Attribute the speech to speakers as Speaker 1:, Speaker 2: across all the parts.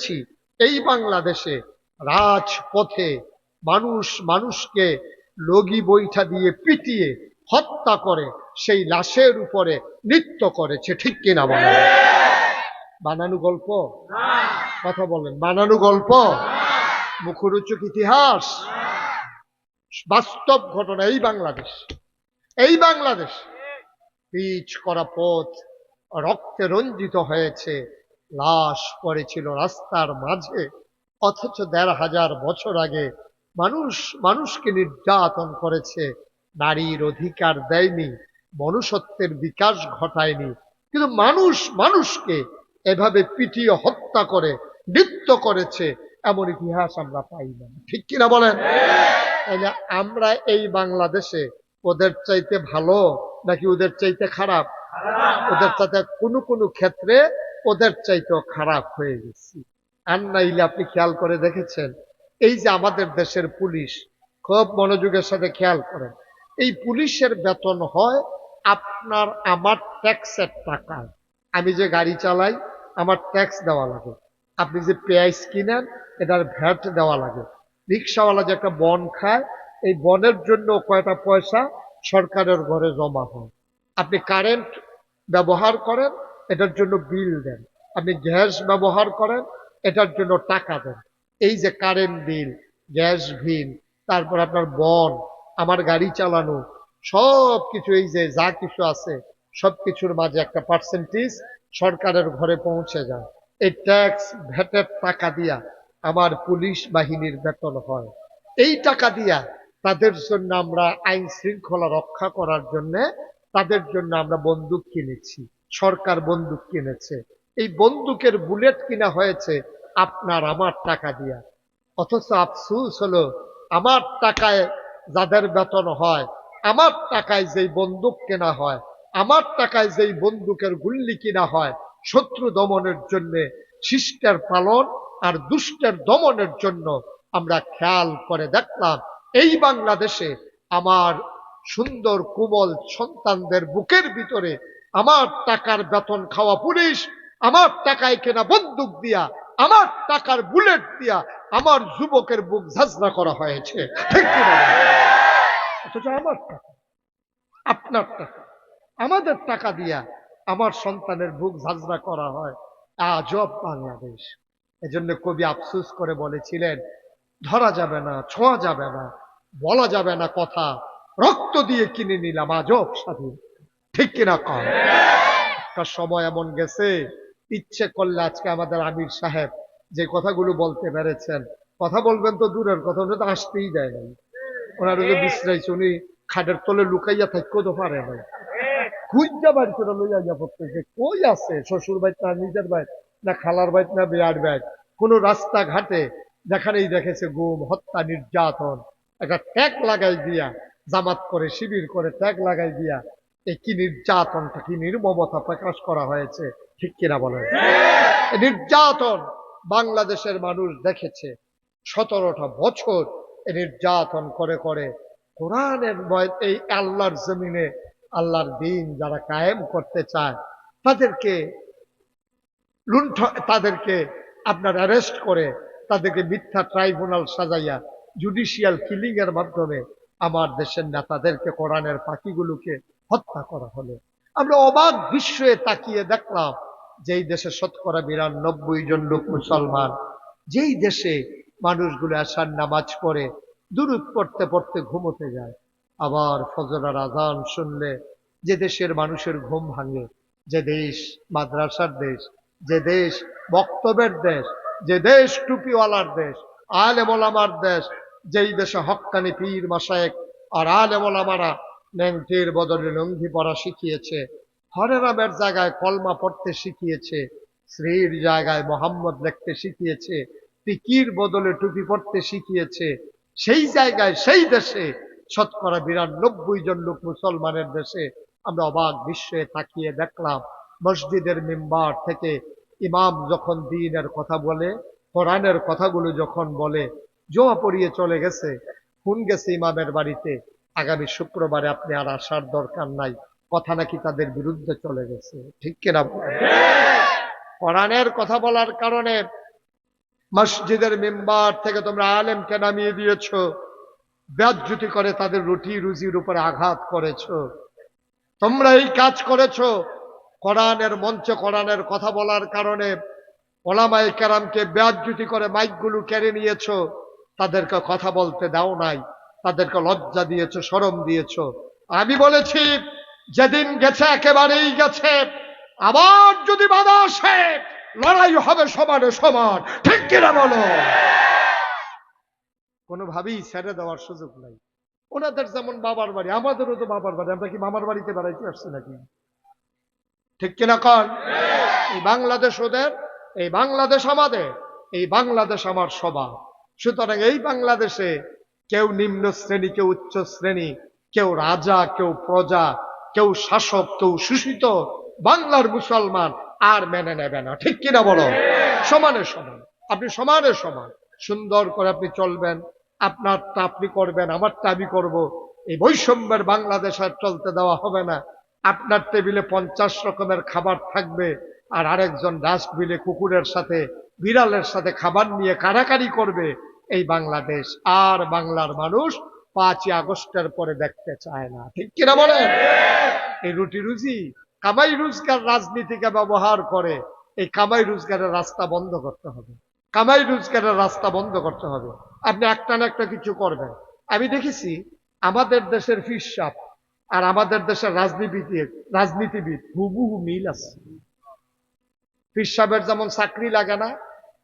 Speaker 1: দেখেছি এই বাংলাদেশে রাজপথে মানুষ মানুষকে লগি বৈঠা দিয়ে পিটিয়ে হত্যা করে, সেই লাশের উপরে নৃত্য করেছে। ঠিক কিনা বলেন? বানানো গল্প? কথা বলেন। বানানো গল্প? মুখরোচক ইতিহাস? বাস্তব ঘটনা এই বাংলাদেশ। এই বাংলাদেশ পিচ করা পথ রক্তে রঞ্জিত হয়েছে। লাশ পড়েছিল রাস্তার মাঝে। অথচ দেড় হাজার বছর আগে মানুষ, মানুষকে নির্যাতন করেছে। নারীর অধিকার দেয়নি, মনুষ্যত্বের বিকাশ ঘটায়নি। কিন্তু মানুষ, মানুষকে এভাবে পিটিয়ে হত্যা করে, নৃত্য করেছে, এমন ইতিহাস আমরা পাই না। ঠিক কিনা বলেন? তাহলে আমরা এই বাংলাদেশে ওদের চাইতে ভালো নাকি ওদের চাইতে খারাপ? ওদের চাইতে কোনো কোনো ক্ষেত্রে ওদের চাইতেও খারাপ হয়ে গেছি। আর নাইলে আপনি খেয়াল করে দেখেছেন, এই যে আমাদের দেশের পুলিশ খুব মনোযোগের সাথে খেয়াল করেন, এই পুলিশের বেতন হয় আপনার আমার ট্যাক্সের টাকায়। আমি যে গাড়ি চালাই, আমার ট্যাক্স দেওয়া লাগে। আপনি যে পেঁয়াজ কিনেন, এটার ভ্যাট দেওয়া লাগে। রিক্সাওয়ালা যে একটা বন খায়, এই বনের জন্য কয়টা পয়সা সরকারের ঘরে জমা হয়। আপনি কারেন্ট ব্যবহার করেন এটার জন্য বিল দেন। আপনি গ্যাস ব্যবহার করেন, এটার জন্য টাকা দেন। এই যে কারেন্ট বিল, গ্যাস বিল, তারপর আপনার বন, আমার গাড়ি চালানো সব কিছু এই যে যা কিছু আছে সব কিছুর মাঝে একটা পার্সেন্টেজ সরকারের ঘরে পৌঁছে যায়। এই ট্যাক্স ভ্যাটের টাকা দিয়া আমার পুলিশ বাহিনীর বেতন হয়। এই টাকা দিয়া তাদের জন্য আমরা আইন শৃঙ্খলা রক্ষা করার জন্য, তাদের জন্য আমরা বন্দুক কিনেছি। সরকার বন্দুক কিনেছে। এই বন্দুকের বুলেট কিনা হয়েছে আপনার আমার টাকা দিয়া। অথচ আফসুস হলো, আমার টাকায় যাদের বেতন হয়, আমার টাকায় যেই বন্দুক কেনা হয়, আমার টাকায় যেই বন্দুকের গুল্লি কিনা হয়, শত্রু দমনের জন্য, শিষ্টের পালন আর দুষ্টের দমনের জন্য আমরা খেয়াল করে দেখলাম, এই বাংলাদেশে আমার সুন্দর কোমল সন্তানদের বুকের ভিতরে আমার টাকার বেতন খাওয়া পুলিশ, আমার টাকায় কেনা বন্দুক দিয়া, আমার টাকার বুলেট দিয়া আমার যুবকের বুক ঝাঁঝরা করা হয়েছে। আমার টাকা, আপনার টাকা, আমাদের টাকা দিয়া আমার সন্তানের বুক ঝাঁঝরা করা হয়। আজব বাংলাদেশ। এজন্য কবি আফসুস করে বলেছিলেন, ধরা যাবে না, ছোঁয়া যাবে না, বলা যাবে না কথা, রক্ত দিয়ে কিনে নিলাম, আজব স্বাধীন। ঠিক কিনা? কম সময় এমন গেছে? ইচ্ছে করলে আজকে আমাদের আমির সাহেব যে কথাগুলো বলতে পেরেছেন, কথা বলবেন তো দূরের কথা উনি তো আসতেই দেয় নাই। ওনার যে বিশ্রাইছে, উনি খাটের তলে লুকাইয়া থাকতেও তো পারে নাই। খুঁজা বাড়ি করে লইয়া গিয়া পড়তেছে। কই আছে? শ্বশুর বাইত না নিজের বাইত না খালার বাইত না বিয়ার বাইত কোন রাস্তাঘাটে যেখানেই দেখেছে গুম, হত্যা, নির্যাতন, একটা ট্যাগ লাগাই দিয়া, জামাত করে, শিবির করে ট্যাগ লাগাই দিয়া কি নির্যাতনটা কি নির্মমতা প্রকাশ করা হয়েছে ঠিক কিনা বলেন? নির্যাতন বাংলাদেশের মানুষ দেখেছে। সতেরোটা বছর এই নির্যাতন করে করে কোরআনের এই আল্লাহর জমিনে আল্লাহর দিন যারা কায়েম করতে চায় তাদেরকে লুণ্ঠ তাদেরকে আপনার অ্যারেস্ট করে তাদেরকে মিথ্যা ট্রাইব্যুনাল সাজাইয়া জুডিশিয়াল কিলিং এর মাধ্যমে আমার দেশের নেতাদেরকে কোরআনের পাখিগুলোকে হত্যা করা হলো। আমরা অবাক বিশ্বে তাকিয়ে দেখলাম যেই দেশে শতকরা বিরানব্বই জন লোক মুসলমান। যেই দেশে মানুষগুলো আসার নামাজ পড়ে দূরত পড়তে পড়তে ঘুমোতে যায়। আবার ফজরার আজান শুনলে যে দেশের মানুষের ঘুম ভাঙে, যে দেশ মাদ্রাসার দেশ, যে দেশ বক্তব্যের দেশ, যে দেশ টুপিওয়ালার দেশ, আলেমলামার দেশ, যেই দেশে হক্কানি পীর মাসায়েক আর আলেমলামারা ন্যাংটির বদলে লঙ্ঘি পড়া শিখিয়েছে। হরে রামের জায়গায় কলমা পড়তে শিখিয়েছে। শ্রীর জায়গায় মোহাম্মদ লিখতে শিখিয়েছে। টিকির বদলে টুপি পড়তে শিখিয়েছে। সেই জায়গায়, সেই দেশে শতকরা বিরানব্বই জন লোক মুসলমানের দেশে আমরা অবাক বিশ্বে তাকিয়ে দেখলাম। মসজিদের মেম্বার থেকে ইমাম যখন দিনের কথা বলে, কোরআনের কথাগুলো যখন বলে, জোয়া পড়িয়ে চলে গেছে। খুন গেছে ইমামের বাড়িতে। আগামী শুক্রবারে আপনি আর আসার দরকার নাই। কথা নাকি তাদের বিরুদ্ধে চলে গেছে। ঠিক কিনা কোরআনের কথা বলার কারণে মসজিদের মেম্বার থেকে তোমরা আলেমকে নামিয়ে দিয়েছ। ব্যাজ্যুতি করে তাদের রুটি রুজির উপরে আঘাত করেছ। তোমরা এই কাজ করেছ। কোরআনের মঞ্চে কোরআনের কথা বলার কারণে ওলামাই কেরামকে ব্যাজ্যুতি করে মাইকগুলো কেড়ে নিয়েছ। তাদেরকে কথা বলতে দাও নাই। তাদেরকে লজ্জা দিয়েছ সরম দিয়েছ। আমি বলেছি যেদিন গেছে একেবারেই গেছে। আবার যদি বাধা আসে লড়াই হবে সমানে সমান। ঠিক কিনা বলো? কোনোভাবেই ছেড়ে দেওয়ার সুযোগ নাই। ওনাদের যেমন বাবার বাড়ি আমাদেরও তো বাবার বাড়ি। আমরা কি মামার বাড়িতে বেড়াইতে আসছি নাকি? ঠিক কিনা কন? এই বাংলাদেশ ওদের এই বাংলাদেশ আমাদের এই বাংলাদেশ আমার সবার। সুতরাং এই বাংলাদেশে কেউ নিম্ন শ্রেণি, কেউ উচ্চ শ্রেণি, কেউ রাজা, কেউ প্রজা, কেউ শাসক, কেউ শোষিত, বাংলার মুসলমান আর মেনে নেবে না। ঠিক কিনা বলো? সমানে সমান। আপনি সমানে সমান। সুন্দর করে আপনি চলবেন। আপনারটা আপনি করবেন, আমারটা আমি করব। এই বৈষম্যের বাংলাদেশ আর চলতে দেওয়া হবে না। আপনার টেবিলে পঞ্চাশ রকমের খাবার থাকবে আর আরেকজন ডাস্টবিনে কুকুরের সাথে, বিড়ালের সাথে খাবার নিয়ে কারাকারি করবে। এই বাংলাদেশ। আর বাংলার মানুষ পাঁচই আগস্টের পরে দেখতে চায় না। ঠিক কিনা বলেন? এই রুটি রুজি, কামাই রোজগার রাজনীতিকে ব্যবহার করে এই কামাই রোজগারের রাস্তা বন্ধ করতে হবে। কামাই রোজগারের রাস্তা বন্ধ করতে হবে। আপনি একটা না একটা কিছু করবেন। আমি দেখেছি আমাদের দেশের ফিসাব আর আমাদের দেশের রাজনীতিবিদ রাজনীতিবিদ হুবহু মিল আছে। পীর সাহেবের যেমন চাকরি লাগে না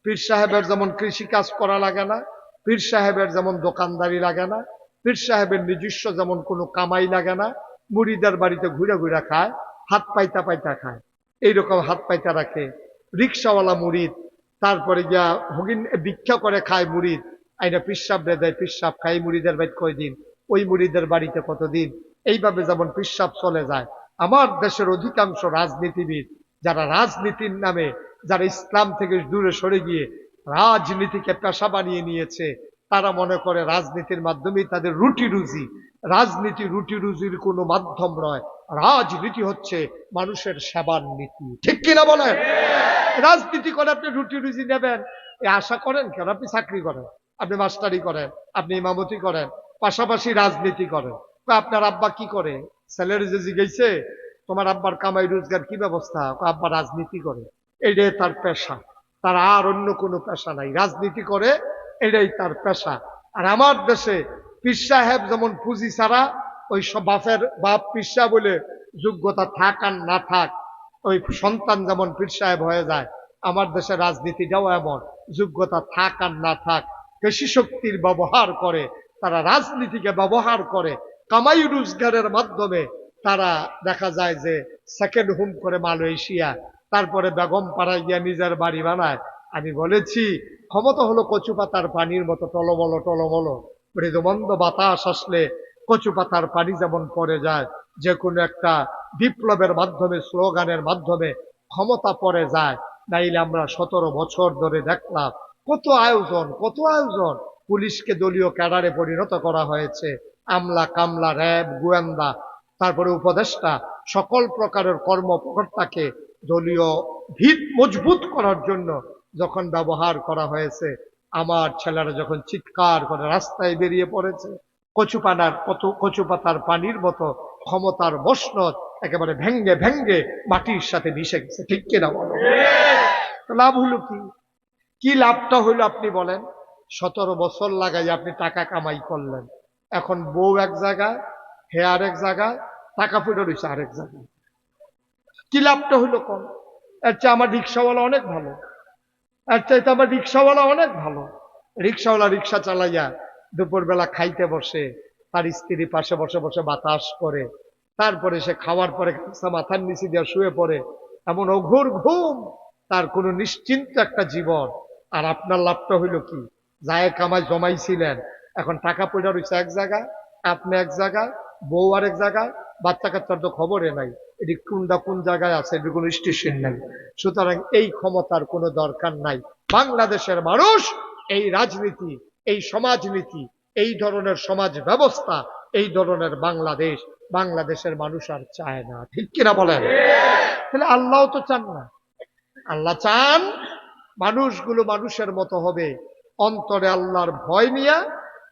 Speaker 1: পীর সাহেবের যেমন কৃষি কাজ করা লাগে না পীর সাহেবের যেমন দোকানদারি লাগে না, পীর সাহেবের নিজস্ব যেমন কোনো কামাই লাগে না, মুড়িদের বাড়িতে ঘুরে ঘুরে খায়, হাত পাইতা পাইতা খায়। এইরকম হাত পাইতা রাখে। রিক্সাওয়ালা মুড়িদ, তারপরে গিয়া হগিন ভিক্ষা করে খায় মুড়িদ। আইনা পিসাব দেয় পিসাব খায় মুড়িদের বাড়ি কয়দিন? ওই মুড়িদের বাড়িতে কতদিন? এইভাবে যেমন পিসাব চলে যায়। আমার দেশের অধিকাংশ রাজনীতিবিদ, যারা রাজনীতির নামে, যারা ইসলাম থেকে দূরে সরে গিয়ে রাজনীতিকে পেশা বানিয়ে নিয়েছে। তারা মনে করে রাজনীতির মাধ্যমেই তাদের রুটি রুজি। রাজনীতি রুটি রুজির কোনো মাধ্যম নয়। রাজনীতি হচ্ছে মানুষের সেবার নীতি। ঠিক কিনা বলেন? রাজনীতি করে আপনি রুটি রুজি নেবেন। এ আশা করেন কেন? আপনি চাকরি করেন, আপনি মাস্টারি করেন, আপনি ইমামতি করেন, পাশাপাশি রাজনীতি করেন। আপনার আব্বা কি করে? স্যালারি যে জিগেছে তোমার আব্বার কামাই রোজগার কি ব্যবস্থা? আব্বা রাজনীতি করে। এটাই তার পেশা। তার আর অন্য কোনো পেশা নাই। রাজনীতি করে, এটাই তার পেশা। আর আমার দেশে পীর সাহেব যেমন পুঁজি ছাড়া, ওই সব বাপের বাপ পিসা বলে যোগ্যতা থাক আর না থাক, ওই সন্তান যেমন পীর সাহেব হয়ে যায়, আমার দেশে রাজনীতিটাও এমন। যোগ্যতা থাক আর না থাক পেশি শক্তির ব্যবহার করে, তারা রাজনীতিকে ব্যবহার করে, কামাই রোজগারের মাধ্যমে তারা দেখা যায় যে সেকেন্ড হোম করে মালয়েশিয়া তারপরে বেগম পাড়ায় গিয়া নিজের বাড়ি বানায়। আমি বলেছি, ক্ষমতা হলো কচু পাতার পানির মতো টলমল টলমল। মৃদুমন্দ বাতাস আসলে কচু পাতার পানি যেমন পড়ে যায় যে কোনো একটা বিপ্লবের মাধ্যমে, স্লোগানের মাধ্যমে ক্ষমতা পড়ে যায়। নাইলে আমরা সতেরো বছর ধরে দেখলাম, কত আয়োজন কত আয়োজন। পুলিশকে দলীয় ক্যাডারে পরিণত করা হয়েছে। আমলা, কামলা, র্যাব, গোয়েন্দা, তারপরে উপদেষ্টা, সকল প্রকারের কর্মকর্তাকে দলীয় ভিত মজবুত করার জন্য যখন ব্যবহার করা হয়েছে, আমার ছেলেরা যখন চিৎকার করে রাস্তায় বেরিয়ে পড়েছে, কচুপানার কত, কচুপাতার পানির মতো ক্ষমতার মসনদ একেবারে ভেঙ্গে ভেঙ্গে মাটির সাথে মিশে গেছে। ঠিক কিনা বলো? লাভ হলো কি? কি লাভটা হইল আপনি বলেন? সতেরো বছর লাগাই আপনি টাকা কামাই করলেন। এখন বউ এক জায়গায় হে আরেক জায়গায়, টাকা পড়ে রয়েছে আরেক জায়গায়। কি লাভটা হইল কম এর চেয়ে আমার রিক্সাওয়ালা অনেক ভালো। এর চাইতে আমার রিক্সাওয়ালা অনেক ভালো। রিক্সাওয়ালা রিক্সা চালাইয়া দুপুরবেলা খাইতে বসে, তার স্ত্রী পাশে বসে বসে বাতাস করে, তারপরে সে খাওয়ার পরে মাথার নিচে দিয়ে শুয়ে পড়ে, এমন অঘোর ঘুম, তার কোনো নিশ্চিন্ত একটা জীবন। আর আপনার লাভটা হইল কি? যায় কামাই জমাইছিলেন, এখন টাকা পয়সা রয়েছে এক জায়গায়, আপনি এক জায়গায়, বউ আর এক জায়গায়, বাচ্চা কাচ্চার তো খবরে নাই। এটি কোনটা কোন জায়গায় আছে, এটি কোনো স্টেশন নাই। সুতরাং এই ক্ষমতার কোনো দরকার নাই। বাংলাদেশের মানুষ এই রাজনীতি, এই সমাজনীতি, এই ধরনের সমাজ ব্যবস্থা, এই ধরনের বাংলাদেশ, বাংলাদেশের মানুষ আর চায় না। ঠিক কিনা বলেন? তাহলে আল্লাহ তো চান না। আল্লাহ চান মানুষগুলো মানুষের মতো হবে। অন্তরে আল্লাহর ভয় নিয়ে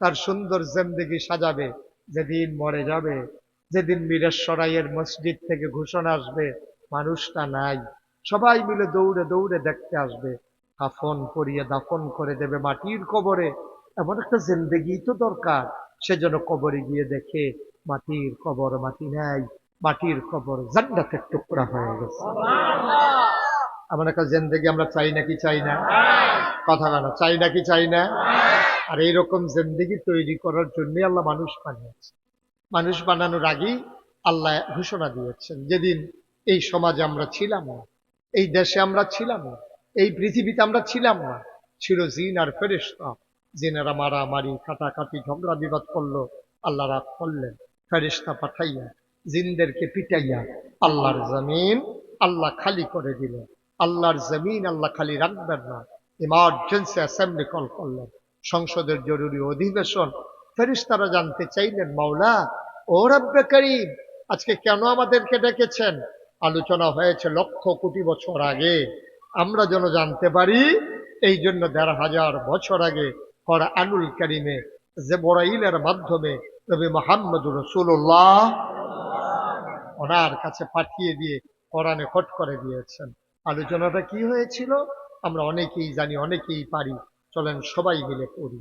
Speaker 1: তার সুন্দর জিন্দেগি সাজাবে। যেদিন মরে যাবে যেদিন মিরেশ্বরাইয়ের মসজিদ থেকে ঘোষণা আসবে, মানুষটা নাই। সবাই মিলে দৌড়ে দৌড়ে দেখতে আসবে। কাফন পরিয়ে দাফন করে দেবে মাটির কবরে। এমন একটা জিন্দেগি তো দরকার। সেজন্য কবরে গিয়ে দেখে, মাটির কবর মাটি নাই, মাটির কবর জান্নাতের টুকরা হয়ে গেছে। এমন একটা জিন্দেগি আমরা চাই নাকি চাই না? কথা বলা, চাই নাকি চাই না? আর এইরকম জিন্দেগি তৈরি করার জন্য আল্লাহ মানুষ বানিয়েছে। মানুষ বানানোর আগেই আল্লাহ ঘোষণা দিয়েছেন, যেদিন এই সমাজে আমরা ছিলাম না, এই দেশে আমরা ছিলাম না, এই পৃথিবীতে আমরা ছিলাম না। ছিল জিন আর ফেরেস্তা জিনেরা মারামারি, কাটাকাটি, ঝগড়া, বিবাদ করল আল্লাহ রাগ করলেন ফেরেস্তা পাঠাইয়া, জিনদেরকে পিটাইয়া আল্লাহর জমিন আল্লাহ খালি করে দিলেন। আল্লাহর জমিন আল্লাহ খালি রাখবেন না ইমার্জেন্সি অ্যাসেম্বলি কল করলেন। সংসদের জরুরি অধিবেশন ফেরিস্তারা জানতে চাইলেন, মাওলা, ও রব্বে করিম, আজকে কেন আমাদেরকে ডেকেছেন? আলোচনা হয়েছে লক্ষ কোটি বছর আগে। আমরা যেন জানতে পারি, এই জন্য দেড় হাজার বছর আগে করা আনুল করিমে যে বড়াইলের মাধ্যমে নবী মোহাম্মদ রসুল্লাহ ওনার কাছে পাঠিয়ে দিয়ে কোরআনে কট করে দিয়েছেন। আলোচনাটা কি হয়েছিল? আমরা অনেকেই জানি, অনেকেই পারি। চলেন সবাই মিলে পড়ি।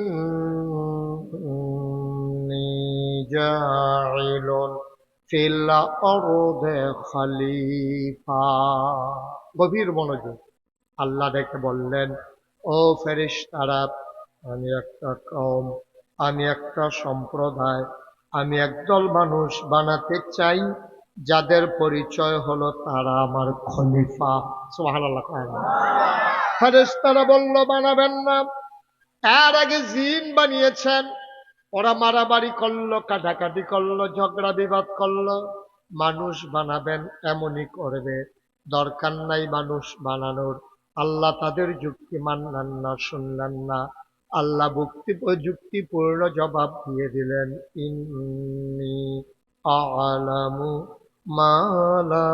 Speaker 1: جاعل في الأرض خليفة গভীর মনোযোগ আল্লাহ দেখে বললেন ও ফেরেশতারা আমি একটা কম আমি একটা সম্প্রদায় আমি একদল মানুষ বানাতে চাই যাদের পরিচয় হলো তারা আমার খলিফা সুবহানাল্লাহ কয় না ফেরেশতারা বলল বানাবেন না এর আগে জিন বানিয়েছেন ওরা মারামারি করল কাটাকাটি করল, ঝগড়া বিবাদ করল। মানুষ বানাবেন এমনই করবে। দরকার নাই মানুষ বানানোর। আল্লাহ তাদের যুক্তি মানলেন না, শুনলেন না। আল্লাহ যুক্তি যুক্তিপূর্ণ জবাব দিয়ে দিলেন, ইন্নি আলামু মালা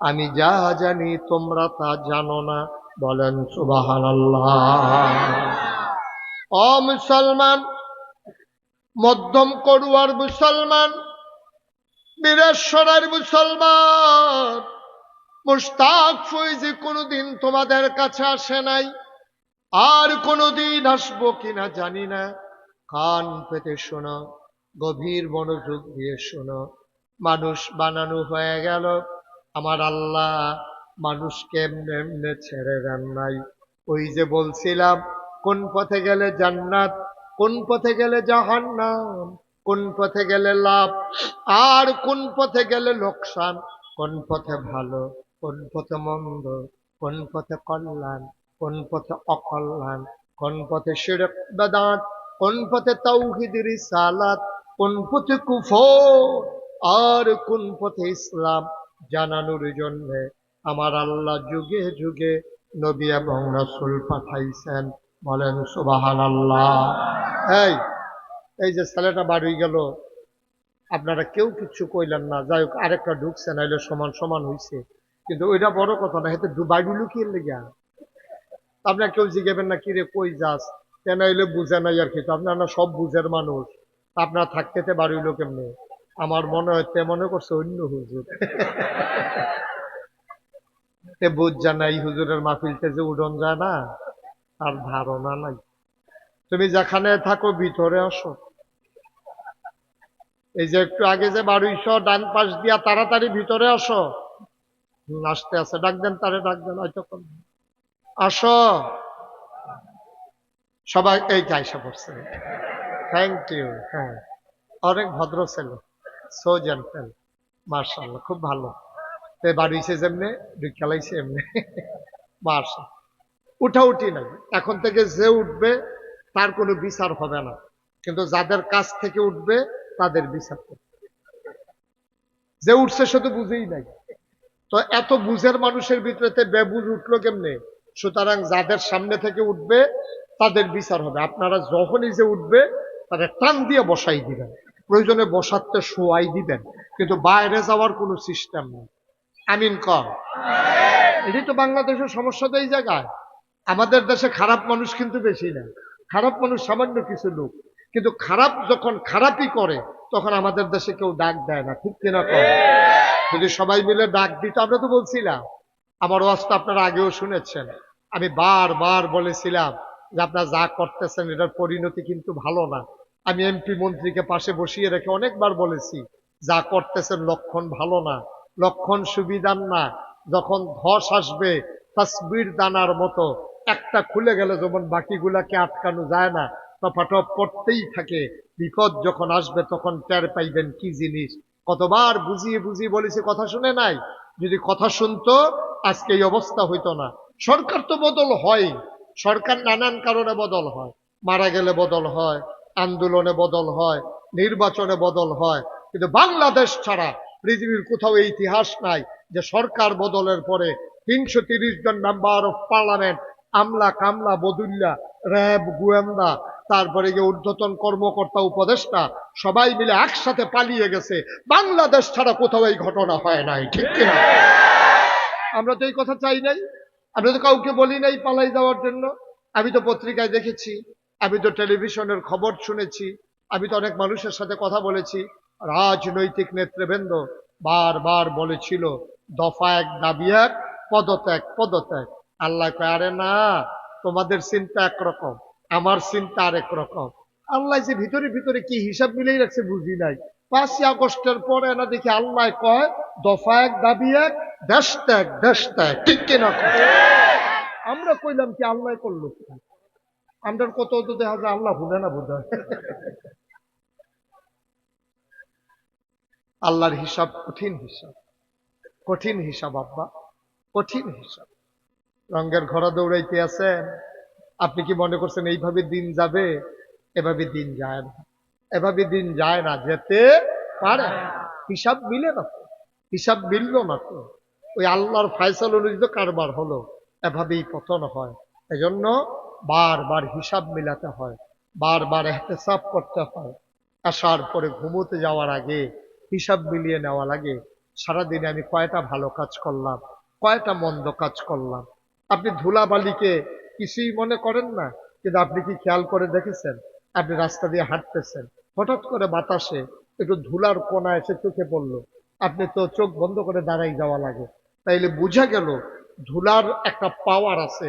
Speaker 1: আমি যা জানি তোমরা তা জানো না। বলেন সুবাহান অ মুসলমান, মধ্যম করুয়ার মুসলমান বীরেশ্বরের মুসলমান মুস্তাক ফৈজি কোনোদিন তোমাদের কাছে আসে নাই, আর কোনোদিন আসব কিনা জানি না। কান পেতে শোনো, গভীর মনোযোগ দিয়ে শোনো। মানুষ বানানো হয়ে গেল, আমার আল্লাহ মানুষকে এমনি এমনি ছেড়ে দেন নাই ওই যে বলছিলাম কোন পথে গেলে জান্নাত কোন পথে গেলে জাহান্নাম কোন পথে গেলে লাভ আর কোন পথে গেলে লোকসান কোন পথে ভালো কোন পথে মন্দ কোন পথে কল্যাণ কোন পথে অকল্যাণ কোন পথে শিরক কোন পথে তৌহিদ সালাত কোন পথে কুফর আর কোন পথে ইসলাম জানানোর জন্য আমার আল্লাহ যুগে যুগে নবী এবং রসুল পাঠাইছেন। বলেন সুবাহান আল্লাহ এই এই যে ছেলেটা বাড়ি গেল, আপনারা কেউ কিছু কইলেন না। যাই হোক, আরেকটা ঢুকছে, নাইলে সমান সমান হইছে। কিন্তু ওইটা বড় কথা না, হেতে বাড়ি লুকিয়ে লেগে আপনার কেউ জিজ্ঞেবেন না, কিরে, কই যাস? কেন হইলে বুঝে নাই আর কি। তো আপনার না সব বুঝের মানুষ। আপনার থাকতে বাড়ি হইল কেমনে আমার মনে হয় মনে করছে অন্য হুজুর। তে বুঝ জানা এই হুজুরের মাহফিলতে যে যায় না ধারণা নাই। তুমি যেখানে থাকো, ভিতরে আসো। এই যে একটু আগে যে ডান পাশ দিয়া তাড়াতাড়ি ভিতরে আসো। আসতে আছে, ডাক দেন তারে, ডাক দেন, হয়তো আসো। সবাই এই যে আইসা পড়ছে। থ্যাংক ইউ হ্যাঁ। অনেক ভদ্র ছেলে। সো জেন্টেল মার্শাল্লাহ খুব ভালো। তে বাড়িছে যেমনে, দুই খেলাইছে এমনি। মার্শাল উঠাউঠি নাই। এখন থেকে যে উঠবে, তার কোনো বিচার হবে না। কিন্তু যাদের কাছ থেকে উঠবে, তাদের বিচার যে উঠছে সে তো বুঝেই নাই। তো এত বুঝের মানুষের ভিতরেতে বেবুজ উঠল কেমনে? সুতরাং যাদের সামনে থেকে উঠবে, তাদের বিচার হবে। আপনারা যখনই যে উঠবে, তাদের টান দিয়ে বসাই দিবেন। প্রয়োজনে বসাতে শোয়াই দিবেন। কিন্তু বাইরে যাওয়ার কোনো সিস্টেম নেই। আমিন কর এটাই তো বাংলাদেশের সমস্যা তো এই জায়গায়। আমাদের দেশে খারাপ মানুষ কিন্তু বেশি না। খারাপ মানুষ সামান্য কিছু লোক। কিন্তু খারাপ যখন খারাপই করে, তখন আমাদের দেশে কেউ ডাক দেয় না। ঠিক কিনা করে যদি সবাই মিলে ডাক দিত আমরা তো বলছিলাম। আমার ওয়াজটা আপনারা আগেও শুনেছেন। আমি বারবার বলেছিলাম যে আপনারা যা করতেছেন, এটার পরিণতি কিন্তু ভালো না। আমি এমপি মন্ত্রীকে পাশে বসিয়ে রেখে অনেকবার বলেছি, যা করতেছেন লক্ষণ ভালো না। লক্ষণ সুবিধার না। যখন ধস আসবে, তসবির দানার মতো একটা খুলে গেলে যেমন বাকিগুলাকে আটকানো যায় না টপাটপ করতেই থাকে। বিপদ যখন আসবে, তখন টের পাইবেন কি জিনিস। কতবার বুঝিয়ে বুঝিয়ে বলেছি, কথা শুনে নাই? যদি কথা শুনতো, আজকে এই অবস্থা হইতো না। সরকার তো বদল হয়। সরকার নানান কারণে বদল হয়। মারা গেলে বদল হয়, আন্দোলনে বদল হয়, নির্বাচনে বদল হয়। কিন্তু বাংলাদেশ ছাড়া পৃথিবীর কোথাও ইতিহাস নাই যে সরকার বদলের পরে তিনশো তিরিশ জন মেম্বার অফ পার্লামেন্ট আমলা কামলা বদুল্লা র্যাব গোয়েন্দা, তারপরে গিয়ে ঊর্ধ্বতন কর্মকর্তা, উপদেষ্টা, সবাই মিলে একসাথে পালিয়ে গেছে। বাংলাদেশ ছাড়া কোথাও এই ঘটনা হয় নাই, ঠিক কিনা? আমরা তো এই কথা চাই নাই। আমরা তো কাউকে বলি নাই পালাই যাওয়ার জন্য। আমি তো পত্রিকায় দেখেছি, আমি তো টেলিভিশনের খবর শুনেছি, আমি তো অনেক মানুষের সাথে কথা বলেছি। রাজনৈতিক নেতৃবৃন্দ বারবার বলেছিল, দফা এক দাবি এক, পদত্যাগ পদত্যাগ। আল্লাহ আরে না, তোমাদের চিন্তা একরকম, আমার চিন্তা আরেক রকম। আল্লাহ যে ভিতরে ভিতরে কি হিসাব মিলেই রাখছে বুঝি নাই। পাঁচই আগস্টের পরে না দেখি আল্লাহ কয়, দফা এক, দাবি এক, দেশ ত্যাগ দেশ ত্যাগ। ঠিক কিনা আমরা কইলাম কি আল্লাহ করল? আমরা কত দেখা যায় আল্লাহ ভুলে না বোধ আল্লাহর হিসাব কঠিন হিসাব। কঠিন হিসাব, আব্বা। কঠিন হিসাব। রঙ্গের ঘোড়া দৌড়াইতে আছেন। আপনি কি মনে করছেন এইভাবে দিন যাবে? এভাবে দিন যায় না। এভাবে দিন যায় না, যেতে পারে হিসাব মিলে না তো। হিসাব মিলল না তো। ওই আল্লাহর ফায়সাল অনুযায়ী কারবার হলো। এভাবেই পতন হয়। এজন্য বারবার হিসাব মিলাতে হয়। বারবার এহতেসাব করতে হয়। আসার পরে ঘুমোতে যাওয়ার আগে হিসাব মিলিয়ে নেওয়া লাগে। সারাদিনে আমি কয়টা ভালো কাজ করলাম, কয়টা মন্দ কাজ করলাম। আপনি ধুলাবালিকে কিছুই মনে করেন না, কিন্তু আপনি কি খেয়াল করে দেখেছেন? আপনি রাস্তা দিয়ে হাঁটতেছেন। হঠাৎ করে বাতাসে একটু ধুলার কোনা এসে চোখে পড়ল। আপনি তো চোখ বন্ধ করে দাঁড়াই যাওয়া লাগে। তাইলে বোঝা গেল, ধুলার একটা পাওয়ার আছে।